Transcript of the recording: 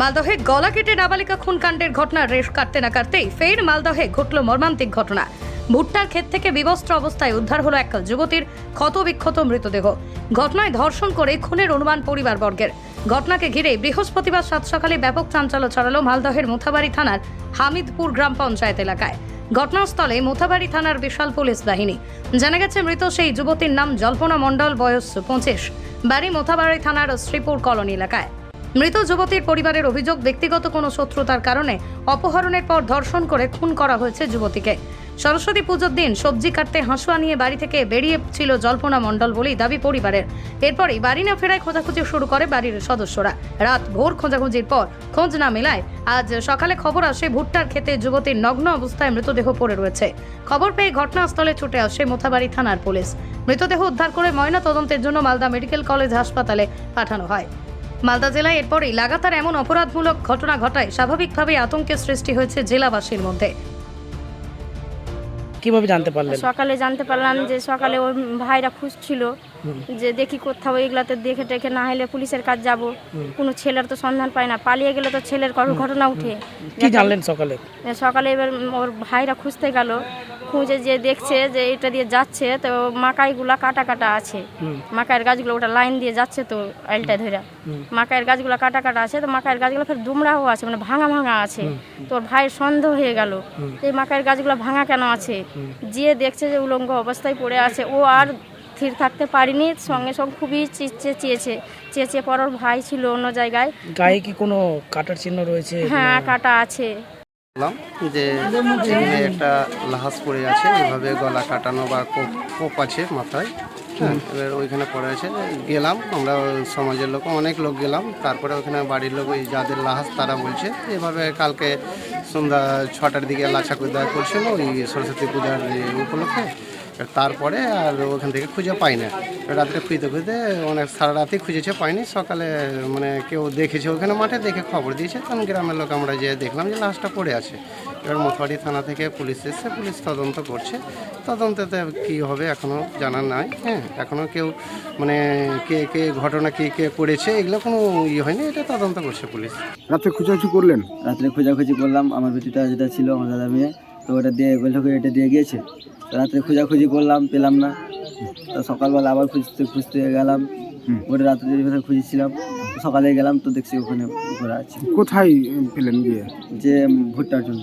মালদহে গলা কেটে নাবালিকা খুন কাণ্ডের ঘটনার রেশ কাটতে না কাটতেই ফের মালদহে ঘটল মর্মান্তিক ঘটনা। ভুট্টার ক্ষেত থেকে বিবস্ত্র অবস্থায় উদ্ধার হলো এক যুবতীর ক্ষতবিক্ষত মৃতদেহ। ঘটনায় ধর্ষণ করে খুনের অনুমান পরিবারবর্গের। ঘটনাকে ঘিরে বৃহস্পতিবার সাত সকালে ব্যাপক চাঞ্চল্য ছড়ালো মালদহের মুথাবাড়ি থানার হামিদপুর গ্রাম পঞ্চায়েত এলাকায়। ঘটনাস্থলে মুথাবাড়ি থানার বিশাল পুলিশ বাহিনী। জানা গেছে, মৃত সেই যুবতীর নাম জল্পনা মণ্ডল, বয়স পঁচিশ। বাড়ি মোথাবাড়ি থানার শ্রীপুর কলোনি এলাকায়। মৃত যুবতীর পরিবারের অভিযোগ, ব্যক্তিগত কোনো শত্রুতার কারণে অপহরণের পর ধর্ষণ করে খুন করা হয়েছে যুবতীকে। সরস্বতী পুজোর দিন সবজি কাটতে হাঁসুয়া নিয়ে বাড়ি থেকে বেরিয়ে ছিল জল্পনা মণ্ডল বলেই দাবি পরিবারের। এরপরই বাড়ি না ফেরায় খোঁজাখুঁজি শুরু করে বাড়ির সদস্যরা। রাত ভোর খোঁজাখুঁজির পর খোঁজ না মেলায় আজ সকালে খবর আসে ভুট্টার খেতে যুবতীর নগ্ন অবস্থায় মৃতদেহ পড়ে রয়েছে। খবর পেয়ে ঘটনাস্থলে ছুটে আসে মোথাবাড়ি থানার পুলিশ। মৃতদেহ উদ্ধার করে ময়না তদন্তের জন্য মালদা মেডিকেল কলেজ হাসপাতালে পাঠানো হয়। মালদা জেলায় এরপরই লাগাতার এমন অপরাধমূলক ঘটনা ঘটায় স্বাভাবিকভাবেই আতঙ্কের সৃষ্টি হয়েছে জেলাবাসীর মধ্যে। কীভাবে জানতে পারলেন? সকালে জানতে পারলাম যে সকালে ওর ভাইরা খুঁজছিল যে দেখি কোথাও এগুলাতে দেখে টেখে না হলে পুলিশের কাজ যাব। কোনো ছেলের তো সন্ধান পায় না। পালিয়ে গেলে তো ছেলের কোনো ঘটনা উঠে। কি জানলেন সকালে? সকালে এবার ওর ভাইরা খুঁজতে গেল। খুঁজে যে দেখছে যে এটা দিয়ে যাচ্ছে তো মাকাইগুলা কাটা কাটা আছে। মাকাইয়ের গাছগুলো ওটা লাইন দিয়ে যাচ্ছে তো আইলটা ধরে মাকাইয়ের গাছগুলো কাটা কাটা আছে তো মাকাইয়ের গাছগুলো ফের দুমড়াও আছে মানে ভাঙা ভাঙা আছে। তোর ভাইয়ের সন্দেহ হয়ে গেল। এই মাকাইয়ের গাছগুলো ভাঙা কেন আছে? যে দেখছে যে উলঙ্গ অবস্থায় পড়ে আছে ও আর স্থির থাকতে পারিনি সঙ্গে সঙ্গে খুবই চেঁচে চেয়েছে চেঁচে পর ওর ভাই ছিল অন্য জায়গায়। গায়ে কি কোনো কাটার চিহ্ন রয়েছে? হ্যাঁ কাটা আছে। বললাম যে এখানে একটা লাহাজ পড়ে আছে এভাবে গলা কাটানো বা কোপ- কোপ আছে মাথায়। এবার ওইখানে পড়ে আছে গেলাম আমরা সমাজের লোক অনেক লোক গেলাম তারপরে ওখানে বাড়ির লোক ওই যাদের লাহাজ তারা বলছে এভাবে কালকে সন্ধ্যা ছটার দিকে লাচা কুদা করছিল ওই সরস্বতী পূজার উপলক্ষে। তারপরে আর ওখান থেকে খুঁজে পাই না। রাত্রে খুঁজতে খুঁজতে অনেক সারা রাতে খুঁজেছে পাইনি। সকালে মানে কেউ দেখেছে ওখানে মাঠে দেখে খবর দিয়েছে। তখন গ্রামের লোক আমরা যে দেখলাম যে লাশটা পড়ে আছে। এবার মথুয়ারি থানা থেকে পুলিশ এসে পুলিশ তদন্ত করছে। তদন্ততে কী হবে এখনও জানা নাই। হ্যাঁ এখনও কেউ মানে কে কে ঘটনা কে কে করেছে এগুলো কোনো ইয়ে হয়নি। এটা তদন্ত করছে পুলিশ। রাত্রে খোঁজাখুঁজি করলেন? রাত্রে খোঁজাখুঁজি করলাম। আমার বেটিটা যেটা ছিল আমার দাদা মেয়ে। তো ওটা দিয়ে বলল কি এটা দিয়ে গিয়েছে। তো রাত্রে খোঁজাখুঁজি করলাম পেলাম না। তো সকালবেলা আবার খুঁজতে খুঁজতে গেলাম। ওটা রাত্রে যেভাবে খুঁজেছিলাম সকালে গেলাম তো দেখছি ওখানে ঘোরা আছে। কোথায় পেলেন গিয়ে? যে ভুট্টার জন্য।